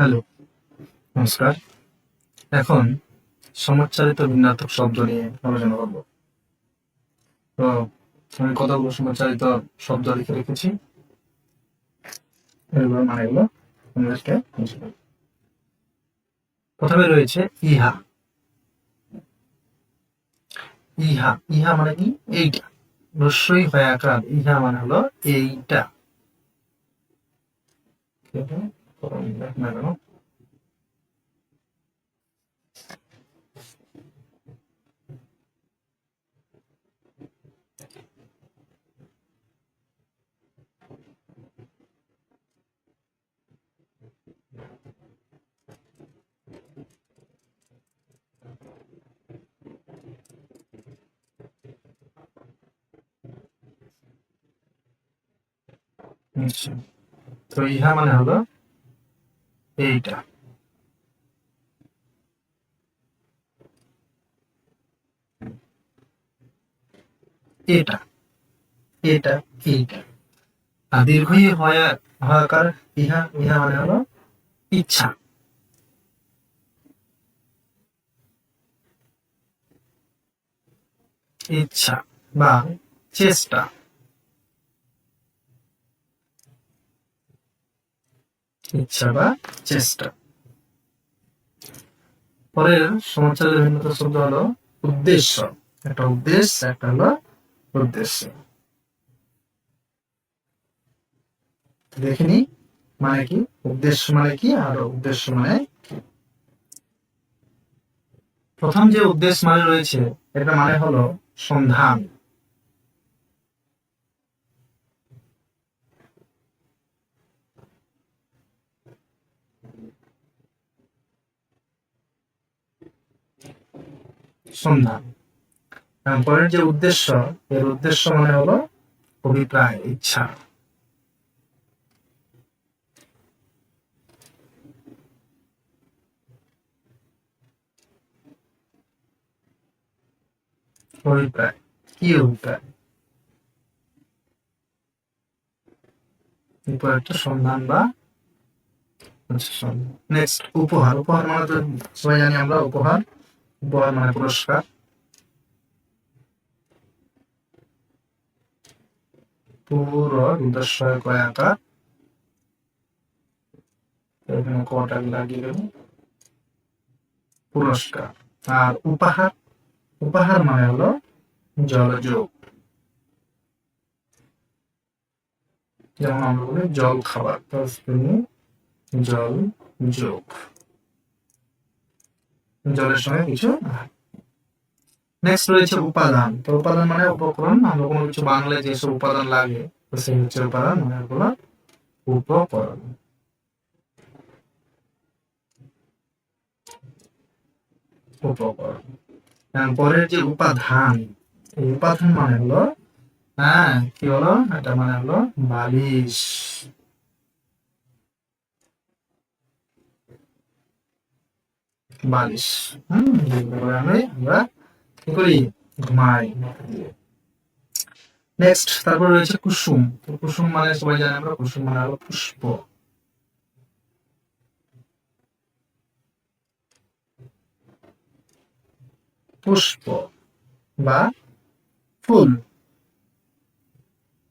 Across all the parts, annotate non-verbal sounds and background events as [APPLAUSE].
Hello, নমস্কার। এখন সমাজচালিত ভিন্নাত্মক শব্দ নিয়ে আলোচনা করব। তো আমি কতগুলো সমাজচালিত শব্দ লিখে রেখেছি? এগুলো মানে এগুলো ইংলিশকে প্রথমে রয়েছে ইহা। ইহা ইহা মানে কি? এইটা। রস্যই হয় আকার। ইহা মানে হলো এইটা। না কেন আচ্ছা তো ইহা মানে হলো এইটা। এটা এটা এইটা। আর দীর্ঘই হয়, হয়াকার, ইহা ইহা মানে হলো ইচ্ছা। ইচ্ছা বা চেষ্টা। ইচ্ছা বা চেষ্টা। পরের সমাচারের ভিন্নতা শব্দ হলো উদ্দেশ্য। একটা উদ্দেশ্য, একটা হলো উদ্দেশ্য। দেখিনি মানে কি? উদ্দেশ্য মানে কি আর উদ্দেশ্য মানে প্রথম যে উদ্দেশ্য মানে রয়েছে, এটা মানে হলো সন্ধান। সন্ধান। পরের যে উদ্দেশ্য, এর উদ্দেশ্য মানে হলো অভিপ্রায়, ইচ্ছা। অভিপ্রায়। কি অভিপ্রায়? একটা সন্ধান বা নেক্সট উপহার। উপহার মানে তো সবাই জানি আমরা উপহার। উপহার পুরস্কার। পুরো উদ্দেশ্যয় কয় আকার? এখানে কটা লাগিয়ে পুরস্কার। আর উপহার? উপহার মানে হলো জলযোগ। যেমন আমরা বলি জল খাবার তো তুমি জল যোগ। জলের সঙ্গে কিছু? নেক্সট রয়েছে উপাদান। তো উপাদান মানে উপকরণ আমরা কোনো কিছু বাংলায় যেসব উপাদান লাগে, তো সেই হচ্ছে উপাদান মানে হলো উপকরণ। উপকরণ। পরের যে উপাদান এই উপাদান মানে হলো হ্যাঁ কি হলো? এটা মানে হলো বালিশ। বালিশ। আমরা নেক্সট তারপর রয়েছে কুসুম। কুসুম মানে সবাই জানে আমরা, কুসুম মানে হলো পুষ্প। পুষ্প বা ফুল।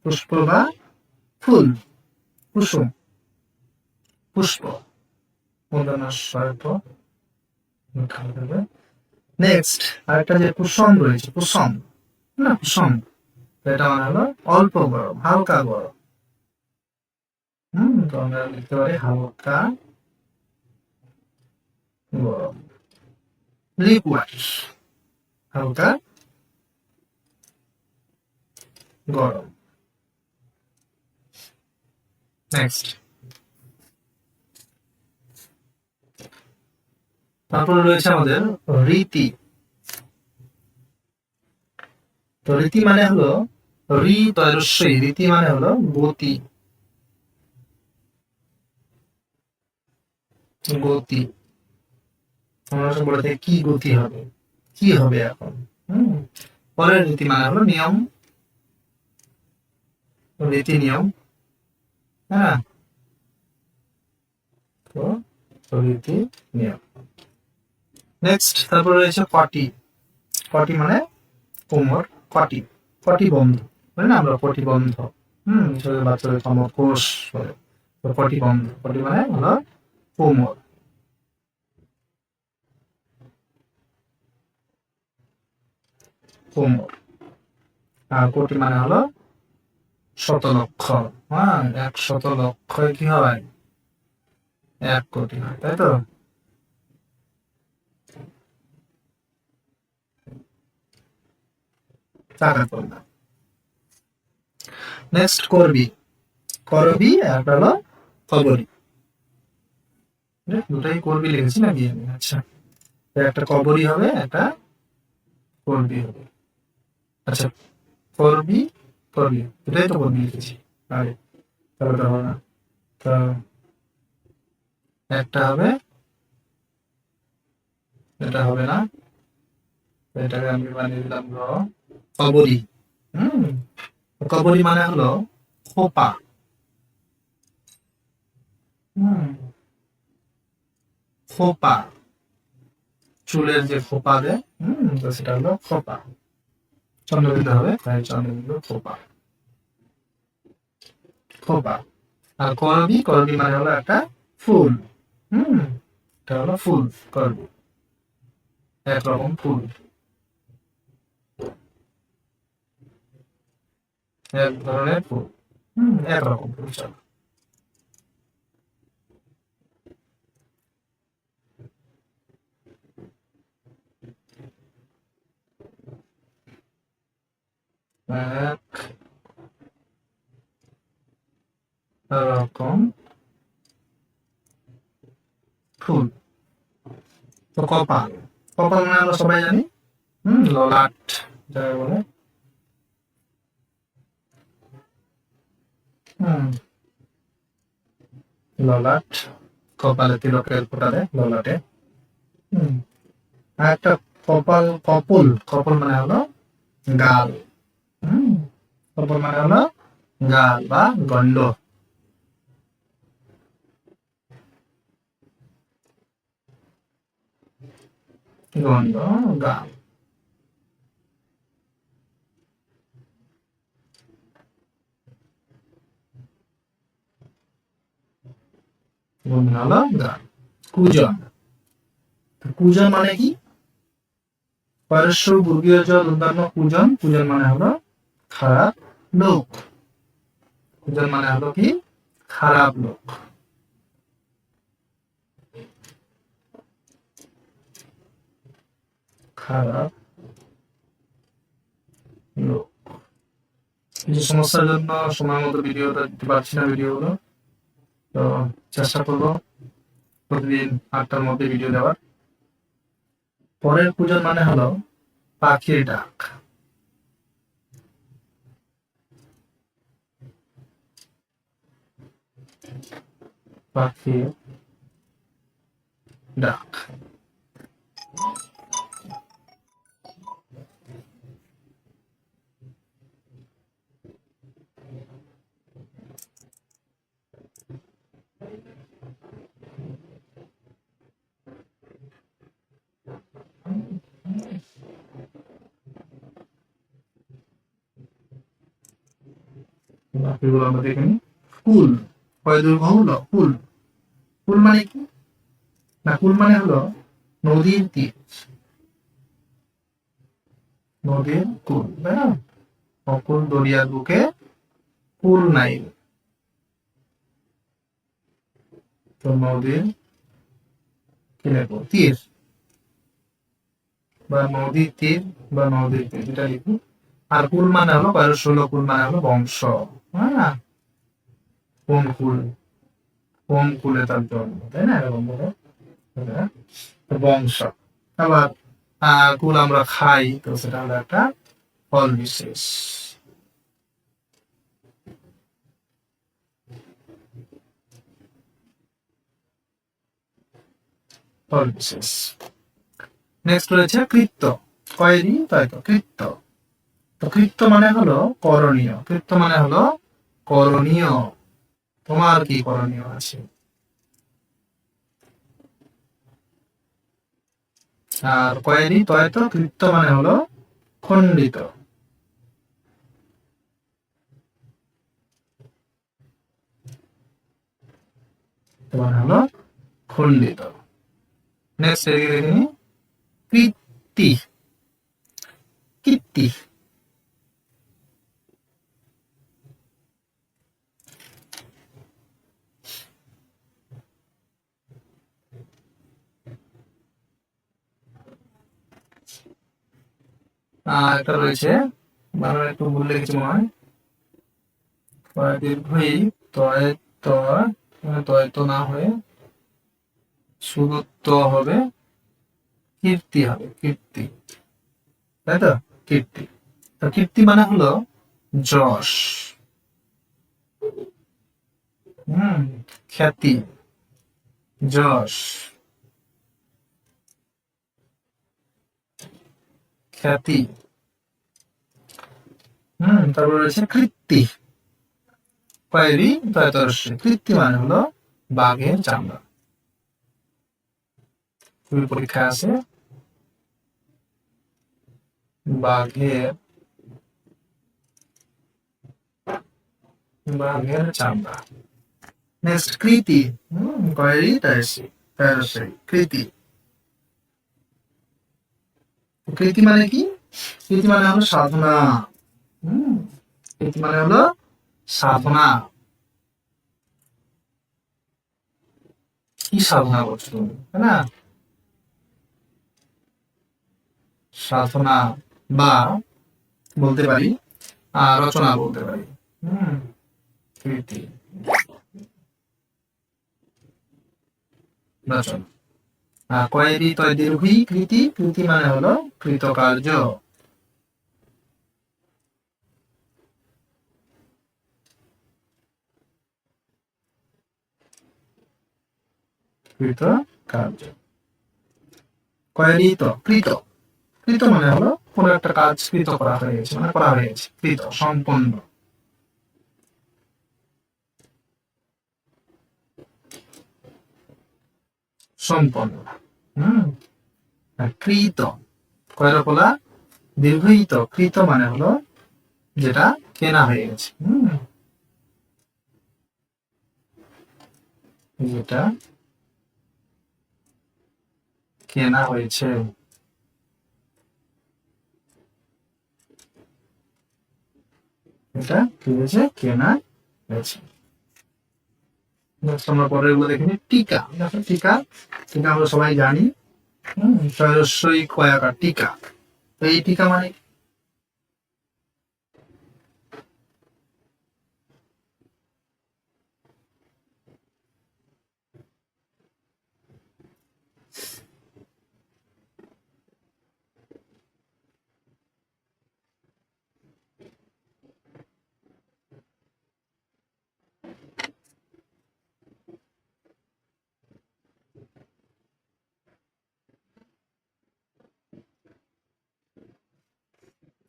পুষ্প বা ফুল। কুসুম। পুষ্প। স্বল্প নেক্সট আরেকটা যে কুসম রয়েছে কুসম না কুসম এটা মানে হলো অল্প গরম, হালকা গরম। হম, তো আমরা লিখতে পারি হালকা গরম। লিকুয়াড হালকা গরম। নেক্সট তারপরে রয়েছে আমাদের রীতি। তো রীতি মানে হলো রি তৈরস্বই রীতি মানে হলো গতি। গতি। বলে কি গতি হবে? কি হবে এখন? হম? পরের রীতি মানে হলো নিয়ম। রীতি নিয়ম। হ্যাঁ? তো রীতি নিয়ম। নেক্সট তারপরে রয়েছে কটি কটি মানে কোমর কটি কটি বন্ধ। বলে না আমরা কটি বন্ধ। হম বাচ্চাদের কোমর কোষ কটি বন্ধ। কটি মানে হলো কোমর কোমর আর কোটি মানে হলো শত লক্ষ হ্যাঁ এক শত লক্ষ কি হয়? এক কোটি হয়, তাই তো? টাকা করলাম নেক্সট করবি। করবি আর হলো কবরি দুটাই করবি লিখেছি নাকি? আমি আচ্ছা। একটা কবরি হবে, একটা করবি হবে। আচ্ছা করবি করবি। দুটাই তো করবি লিখেছি। আরে হবে না। তো একটা হবে, এটা হবে না। এটাকে আমি বানিয়ে দিলাম র কবরি হুম কবরি মানে হলো খোপা। খোপা। চুলের যে খোপা দেয় হুম সেটা হলো খোপা। চন্দ্রবিন্দু হবে, তাই চন্দ্রবিন্দু খোপা। খোপা। আর করবি করবি মানে হলো একটা ফুল। হুম এটা হলো ফুল করবি একরকম ফুল। এক ধরনের ফুল। হুম একরকম ফুল এক রকম ফুল। তো কপাল। কপাল মানে আমরা সবাই জানি। হুম, ললাট, যাকে বলে। ললাট, কপালে তিলকের ফোটা দেয় ললাটে আর একটা কপাল, কপল কপল মানে হলো গাল। কপল মানে হলো গাল বা গন্ড গন্ড গাল। গন্ড হলো গাল কুজন কুজন মানে কি? পারস্য বর্গীয় জল অন্যান্য পূজন পূজন মানে হলো খারাপ লোক। পূজন মানে হলো কি? খারাপ লোক। খারাপ লোক। কিছু সমস্যার জন্য সময় মতো ভিডিওটা দিতে পারছি না ভিডিওগুলো তো চেষ্টা করব প্রতিদিন আটটার মধ্যে ভিডিও দেওয়ার। পরের পূজন মানে হলো পাখির ডাক। পাখির ডাক। বাকিগুলো আমরা দেখে নিই। কুল কয় দৈর্ঘ্য হলো কুল। কুল মানে কি? না, কুল মানে হলো নদীর তীর। নদীর কুল না? অকুল দরিয়ার বুকে কুল নাই। তো নদীর কি, তীর। বা নদীর তীর বা নদীর তীর, এটা লিখব আর কুল মানে হলো বারো ষোলো কুল মানে হলো বংশ। হ্যাঁ। কোন কুল কোন কুলে তার জন্ম, তাই না? এরকম বলে? বংশ। আবার কুল আমরা খাই, তো সেটা হলো একটা ফল বিশেষ। ফল বিশেষ। নেক্সট রয়েছে কৃত্য। কয়েরি তাই তো, কৃত্য। তো কৃত্য মানে হলো করণীয়। কৃত্য মানে হলো করণীয়। তোমার কি করণীয় আছে? আর কয়েরি তয়ত কৃত্য মানে হলো খণ্ডিত। মানে হলো খণ্ডিত। নেক্সট নিই কৃত্তি। একটা রয়েছে। বাংলা একটু ভুল লিখেছি মনে হয়। দীর্ঘই তয় মানে তয় তো না হয়ে শুধু হবে, কীর্তি হবে, কীর্তি। তাই তো? কীর্তি। তো কীর্তি মানে হলো যশ। হুম, খ্যাতি। যশ। খ্যাতি। হুম, তারপর রয়েছে কৃত্তি। কয়েরি তয়তরস্যি কৃত্তি মানে হলো বাঘের চামড়া। খুবই পরীক্ষা আছে। বাঘের বাঘের চামড়া। নেক্সট কৃতি। কয়েরি তয়সি তয়রস্যি কৃতি। কৃতি মানে কি? কৃতি মানে হলো সাধনা। হুম? কৃতি মানে হলো সাধনা। কি সাধনা করছ তাই না? সাধনা বা বলতে পারি রচনা বলতে পারি। হম? কৃতি। রচনা। কয়েরি তয় দীর্ঘই কৃতি কৃতি মানে হলো কৃতকার্য। কৃত কার্য কয়েরিত, কৃত। কৃত মানে হলো কোনো একটা কাজ কৃত করা হয়েছে মানে করা হয়েছে কৃত, সম্পন্ন। সম্পন্ন। হুম? কৃত। কয়রকলা দীর্ঘইত কৃত মানে হলো যেটা কেনা হয়ে গেছে। হুম? যেটা কেনা হয়েছে। এটা কি হয়েছে? কেনা হয়েছে। আমরা পরেরগুলো দেখে টিকা। টিকা টিকা আমরা সবাই জানি। হম সরস্বই কয়াকা, টিকা। তো এই টিকা মানে কি?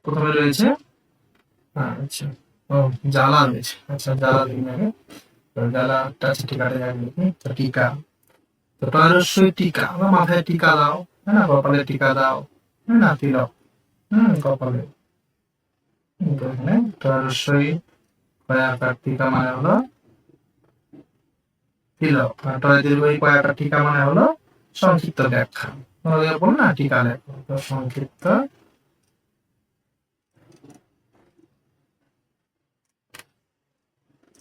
প্রথমে রয়েছে হ্যাঁ, আচ্ছা ও জ্বালা রয়েছে আচ্ছা জ্বালা তো জ্বালাটা আছে টিকাটা তো টিকা। তো টয়রস্যই টিকা। আমরা মাথায় টিকা দাও। হ্যাঁ না কপালে টিকা দাও। হ্যাঁ না তিলক। হম কপালে। হুম, তো এখানে কয়াকার টিকা মানে হলো তিলক। আর টয় দীর্ঘই কয়াকার টিকা মানে হলো সংক্ষিপ্ত ব্যাখ্যা। তোমাদের বল না টিকা লেখো। তো সংক্ষিপ্ত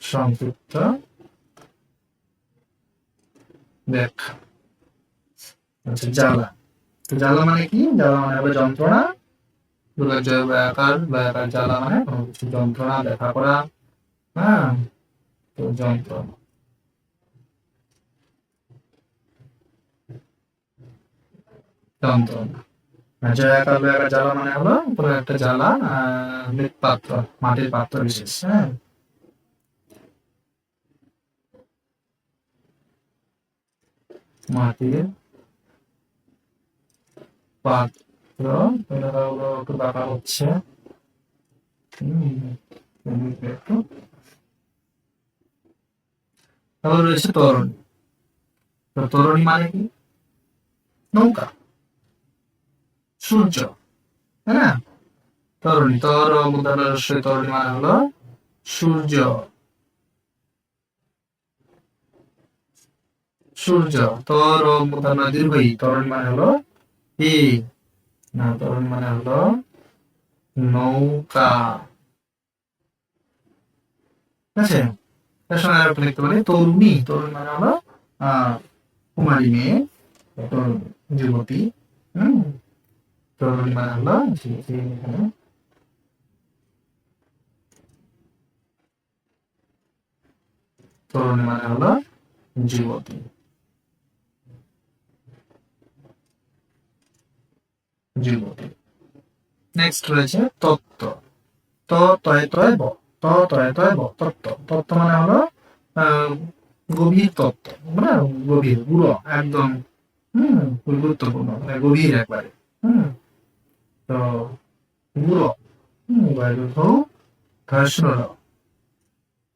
সংক্ষিপ্ত ব্যাখ্যা আচ্ছা জ্বালা তো জ্বালা মানে কি জ্বালা মানে হবে যন্ত্রণা দুর্গা জয় ব্যাকার ব্যাকার জ্বালা মানে কোনো কিছু যন্ত্রণা দেখা করা হ্যাঁ তো যন্ত্রণা যন্ত্রণা আর জয়াকার ব্যাকার জ্বালা মানে হলো কোনো একটা জ্বালা আহ মৃৎপাত্র মাটির পাত্র বিশেষ হ্যাঁ মাটির পাত্র একটু দেখা হচ্ছে। রয়েছে তরুণী। তরুণী মানে কি? নৌকা। সূর্য না? তরুণী, তর তরুণী মানে হলো সূর্য। সূর্য। তর মুদান দীর্ঘই তরুণী মানে হলো ই না, তরুণী মানে হলো নৌকা। আছে? লিখতে পারি। তরুণী তরুণী মানে হলো কুমারী মেয়ে, তরুণ যুবতী, হম? তরুণী মানে হলো এখানে। তরুণী মানে হলো যুবতী। যুবতী নেক্সট রয়েছে তত্ত্ব ত তয় তয় ব ত তয় তয় ব তত্ত্ব তত্ত্ব মানে হলো আহ, গভীর তত্ত্ব মানে গভীর গুঁড়ো একদম হম খুবই গুরুত্বপূর্ণ মানে গভীর একবারে হম তো গুঁড়ো হম ঘর্ষণ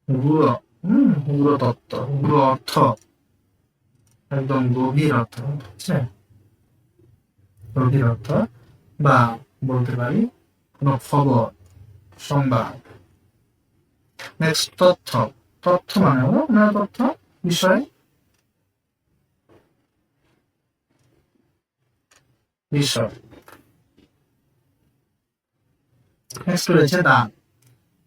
গুঁড়ো হম গুঁড়ো তত্ত্ব গুঁড়ো অর্থ একদম গভীর অর্থ বুঝছে অর্থ বা বলতে পারি কোন খবর, সংবাদ। নেক্সট তথ্য। তথ্য মানে হলো না তথ্য, বিষয়। নেক্সট দান।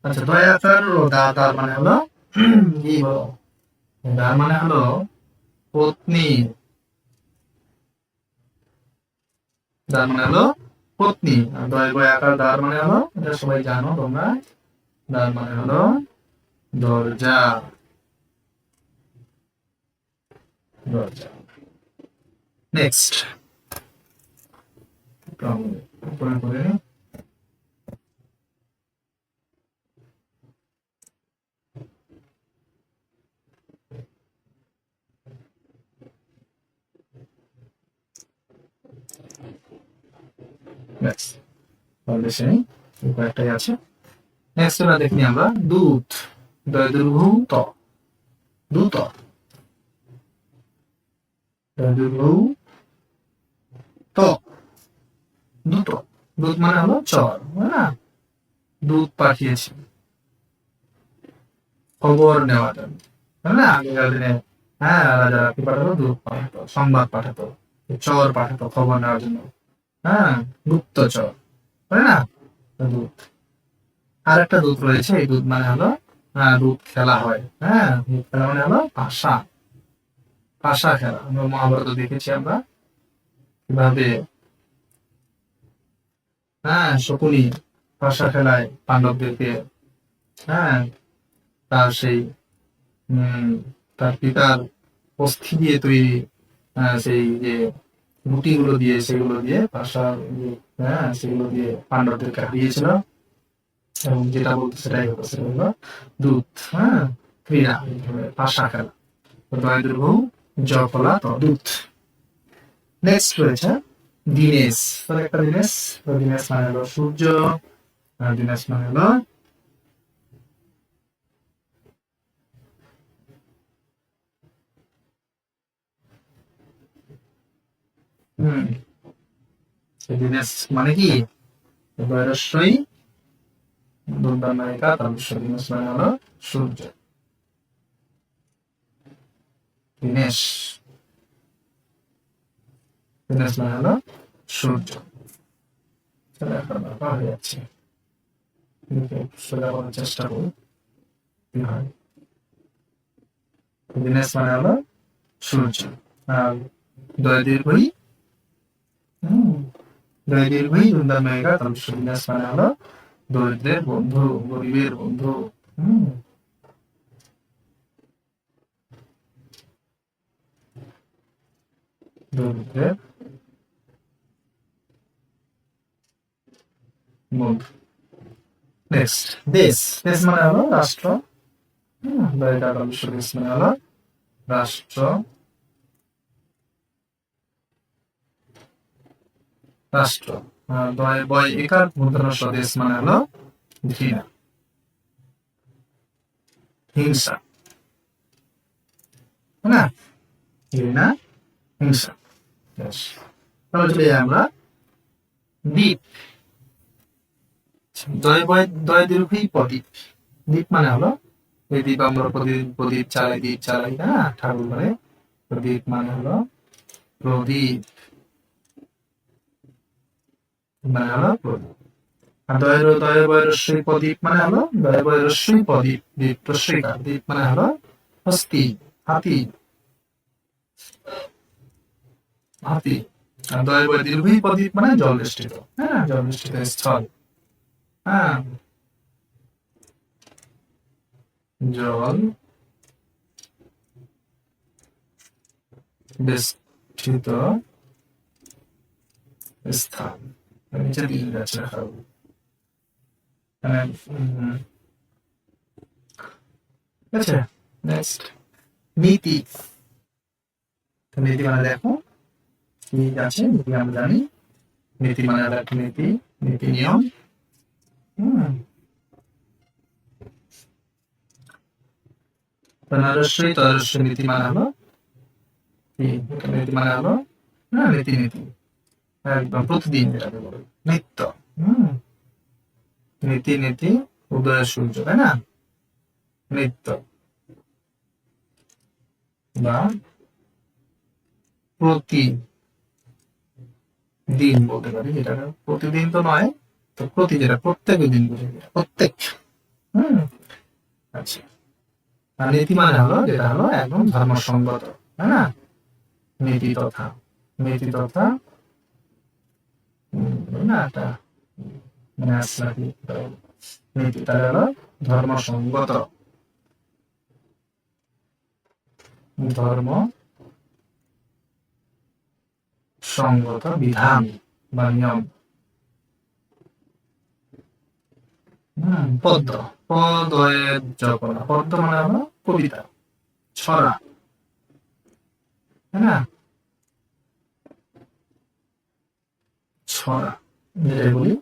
আচ্ছা মানে হলো, [CLEARS THROAT] কি বলো? দার মানে হলো পত্নী। দার মানে হলো পত্নী দয় বয় আকার দার মানে হলো, এটা সবাই জানো তোমরা। দার মানে হলো দরজা। দরজা। নেক্সট করে ব্যাস। আছে। নেক্সট এবার দেখি আমরা দুধ। দুত দুত দুধ। মানে হলো চর না? দুধ পাঠিয়েছি। খবর নেওয়ার জন্য, তাই না? আগেকার দিনে হ্যাঁ কি পাঠাতো পাঠাতো, সংবাদ পাঠাতো, চর পাঠাতো, খবর নেওয়ার জন্য। হ্যাঁ গুপ্তচর তাই না? দুধ আর একটা দুধ রয়েছে এই দুধ মানে হলো আহ, দুধ খেলা হয়। হ্যাঁ দুধ খেলা মানে হলো পাশা। পাশা খেলা। আমরা মহাভারত দেখেছি আমরা। কীভাবে? হ্যাঁ শকুনি পাশা খেলায় পাণ্ডবদেরকে হ্যাঁ তার সেই তার পিতার অস্থি দিয়ে তৈরি আহ, সেই যে গুটিগুলো দিয়ে সেগুলো দিয়ে পাশা হ্যাঁ সেগুলো দিয়ে পাণ্ডবদেরকে হারিয়েছিল এবং যেটা বলতো সেটাই হতো হলো দুধ হ্যাঁ ক্রীড়া পাশা খেলা। তো দয় দুর্ঘ জ ফলা তো দুধ নেক্সট রয়েছে দিনেশ। একটা দিনেশ। দিনেশ মানে হলো সূর্য দিনেশ মানে হলো হুম সেই দিনেশ মানে কি? বৈরস্বই দুর্দানায়িকা তারপর দিনেশ মানে হলো সূর্য। দিনেশ দিনেশ মানে হলো সূর্য। হয়ে যাচ্ছে। করার চেষ্টা করি দিনেশ মানে হলো সূর্য। আর দয় দয় দীর্ঘই দুর্দানায়িকা তারপর দিনেশ মানে হলো দরিদ্রের বন্ধু গরিবের বন্ধু হম দরিদ্রের বন্ধু নেক্সট দেশ দেশ মানে হলো রাষ্ট্র হম দরিদ্র বিশ্ব দেশ মানে হলো রাষ্ট্র। স্বদেশ মানে হলো ঘৃণা। হিংসা। না? ঘৃণা, হিংসা. তাহলে চলে আমরা দ্বীপ। মানে প্রদীপ চালাই, দ্বীপ চালাই না ঠাকুর ঘরে। প্রদীপ মানে হলো প্রদীপ। মানে হলো দয়ের দয় বয়রস্বই প্রদীপ মানে হলো দয় বয়রস্বই প্রদীপ দ্বীপ রস্বইকার দ্বীপ মানে হলো হস্তি, হাতি। হাতি। আর দয় বয় দীর্ঘই প্রদীপ মানে জল বেষ্টিত হ্যাঁ জল বেষ্টিত স্থল। হ্যাঁ। জল বেষ্টিত স্থান। উম, ঠিক আছে নেক্সট নীতি নীতি মানে দেখো কি আছে নীতি আমরা জানি নীতি মানে নীতি নীতি নিয়ম হুম তনারস্যই তরস্য নীতি মানে হলো নীতি মানে হলো হ্যাঁ নীতি নীতি একদম প্রতিদিন নিত্য। হুম। নীতি নীতি উদয় সূর্য তাই না? নিত্য। বা প্রতি দিন বলতে পারি যেটা প্রতিদিন তো নয় তো প্রতি যেটা প্রত্যেক দিন বুঝে প্রত্যেক। হুম। আচ্ছা। আর নীতি মানে হলো যেটা হলো একদম ধর্মসঙ্গত তাই না? নীতি তথা। নীতি তথা হলো ধর্মসঙ্গত। ধর্ম সঙ্গত বিধান বা নিয়ম। পদ্ম পদয়ের জপনা পদ্ম মানে হলো কবিতা, ছড়া। তাই ছড়া যেটাই বলি,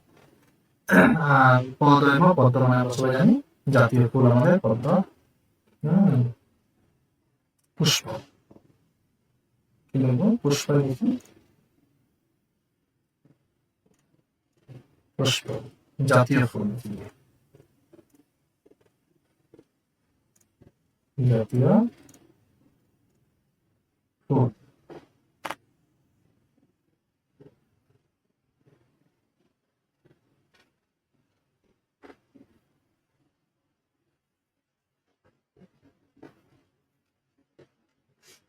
আর পদয় পদ্ম মানে আমরা সবাই জানি, জাতীয় ফুল আমাদের পদ্ম, হম, পুষ্প। কি বলব? পুষ্প লিখি পুষ্প, জাতীয় ফুল। জাতীয় ফুল।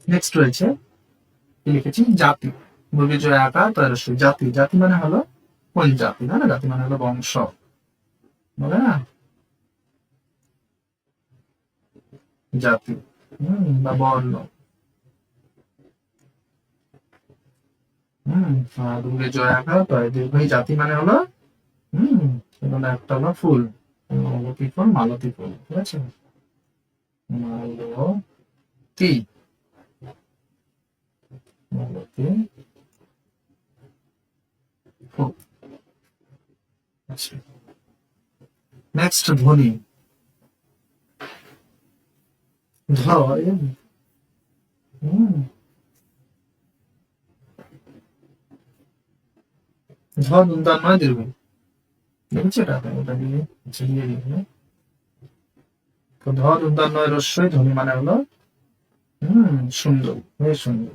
নেক্সট রয়েছে লিখেছি? জাতি। মুরগি জয় আকার তৈরস্য জাতি জাতি মানে হলো কোন জাতি? না জাতি মানে হলো বংশ। বলে না? জাতি, হম, বা বর্ণ। হম জয় জাতি মানে হলো একটা হলো ফুল। মালতী ফুল, ঠিক আছে? মালতী। মালতী আচ্ছা। নেক্সট ধ্বনি। হুম। ধর দুন্দার নয় দীর্ঘ দেখেছি এটা? ওটা দিয়ে ঝিলিয়ে দিয়ে তো ধর উদ্যান নয়, রস্যই ধ্বনি মানে হলো, হম সুন্দর বেশ সুন্দর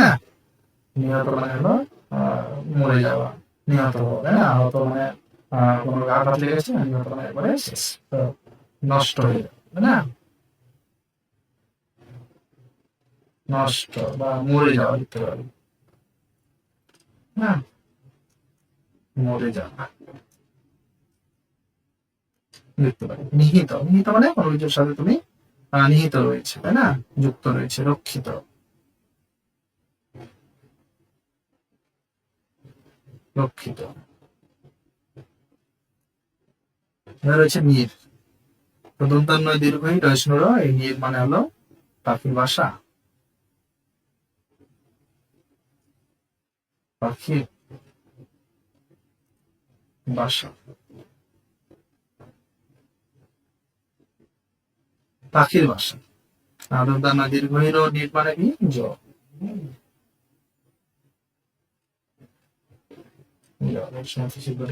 না? নিহত মানে হলো মরে যাওয়া। নিহত না? আহত মানে কোনো আঘাত লেগেছে নিহত মানে একবারে শেষ। নষ্ট হয়ে যাবে না? নষ্ট বা মরে যাওয়া লিখতে পারি না মরে যাওয়া। লিখতে পারি নিহিত। নিহিত মানে কোনো কিছুর সাথে তুমি নিহিত রয়েছে, তাই না? যুক্ত রয়েছে, রক্ষিত। রক্ষিত। রয়েছে নীর। তো দন্তান্ন দীর্ঘই রয়সনুর, এই নীর মানে হলো পাখির বাসা। পাখির বাসা। পাখির বাসা। আর দন্তান্ন দীর্ঘই নীর মানে কি? জ Voilà, donc je suis un de.